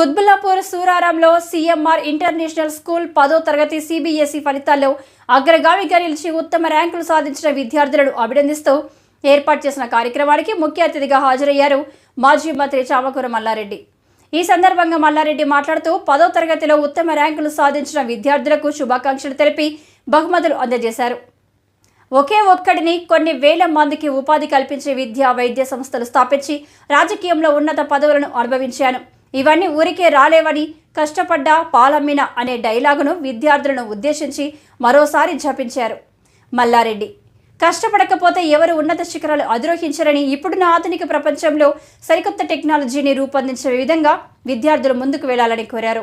కుత్బుల్లాపూర్ సూరారంలో CMR international school పదో తరగతి సిబిఎస్ఈ ఫలితాల్లో అగ్రగామిగా నిలిచి ఉత్తమ ర్యాంకులు సాధించిన విద్యార్థులను అభినందిస్తూ ఏర్పాటు చేసిన కార్యక్రమానికి ముఖ్య అతిథిగా హాజరయ్యారు మాజీ మంత్రి చామకూర మల్లారెడ్డి. ఈ సందర్భంగా మల్లారెడ్డి మాట్లాడుతూ పదో తరగతిలో ఉత్తమ ర్యాంకులు సాధించిన విద్యార్థులకు శుభాకాంక్షలు తెలిపి బహుమతులు అందజేశారు. ఒకే ఒక్కడిని కొన్ని వేల మందికి ఉపాధి కల్పించే విద్యా వైద్య సంస్థలు స్థాపించి రాజకీయంలో ఉన్నత పదవులను అనుభవించాను. ఇవన్నీ ఊరికే రాలేవని కష్టపడ్డా పాలమ్మిన అనే డైలాగును విద్యార్థులను ఉద్దేశించి మరోసారి జపించారు. మల్లారెడ్డి కష్టపడకపోతే ఎవరు ఉన్నత శిఖరాలు అధిరోహించరని ఇప్పుడున్న ఆధునిక ప్రపంచంలో సరికొత్త టెక్నాలజీని రూపొందించే విధంగా విద్యార్థులు ముందుకు వెళ్ళాలని కోరారు.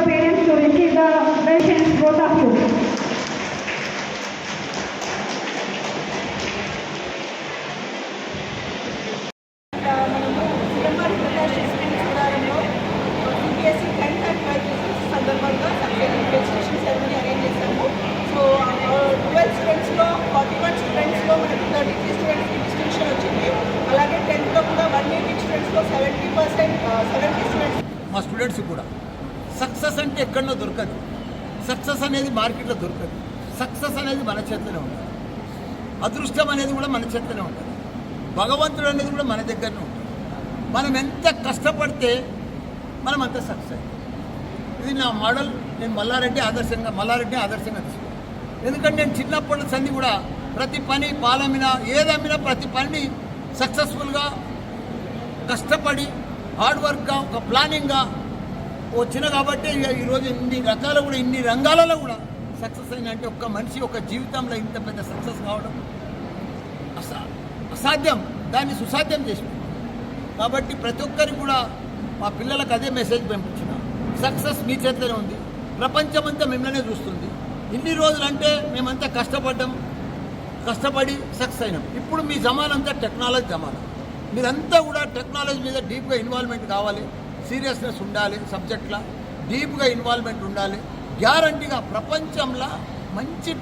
Next, parents to receive the blessings, both of you. Tenth arrange చేశాము సో థర్టీ వచ్చింది అలాగే వన్ సెవెంటీ పర్సెంట్ మా స్టూడెంట్స్ కూడా సక్సెస్ అంటే ఎక్కడో దొరకదు. సక్సెస్ అనేది మార్కెట్లో దొరకదు. సక్సెస్ అనేది మన చేతిలోనే ఉంటుంది. అదృష్టం అనేది కూడా మన చేతిలోనే ఉంటుంది. భగవంతుడు అనేది కూడా మన దగ్గరనే ఉంటుంది. మనం ఎంత కష్టపడితే మనం అంత సక్సెస్ ఇది నా మోడల్. నేను మల్లారెడ్డి ఆదర్శంగా మల్లారెడ్డి ఆదర్శంగా తీసుకున్నాను ఎందుకంటే నేను చిన్నప్పటి సంది కూడా ప్రతి పని పాలమ్మినా ఏదమ్మినా ప్రతి పనిని సక్సెస్ఫుల్గా కష్టపడి హార్డ్ వర్క్గా ఒక ప్లానింగ్గా వచ్చిన కాబట్టి ఈరోజు ఇన్ని రకాల కూడా ఇన్ని రంగాలలో కూడా సక్సెస్ అయిన అంటే ఒక్క మనిషి ఒక జీవితంలో ఇంత పెద్ద సక్సెస్ కావడం అసా అసాధ్యం. దాన్ని సుసాధ్యం చేసి కాబట్టి ప్రతి ఒక్కరికి కూడా మా పిల్లలకు అదే మెసేజ్ పంపించిన. సక్సెస్ మీ చేతిలోనే ఉంది. ప్రపంచమంతా మిమ్మల్నే చూస్తుంది. ఇన్ని రోజులు అంటే మేమంతా కష్టపడ్డాం. కష్టపడి సక్సెస్ అయినాం. ఇప్పుడు మీ జమానంతా టెక్నాలజీ జమానా మీరంతా కూడా టెక్నాలజీ మీద డీప్గా ఇన్వాల్వ్మెంట్ కావాలి. సీరియస్నెస్ ఉండాలి సబ్జెక్ట్లో డీప్గా ఇన్వాల్వ్మెంట్ ఉండాలి. గ్యారంటీగా ప్రపంచంలో మంచి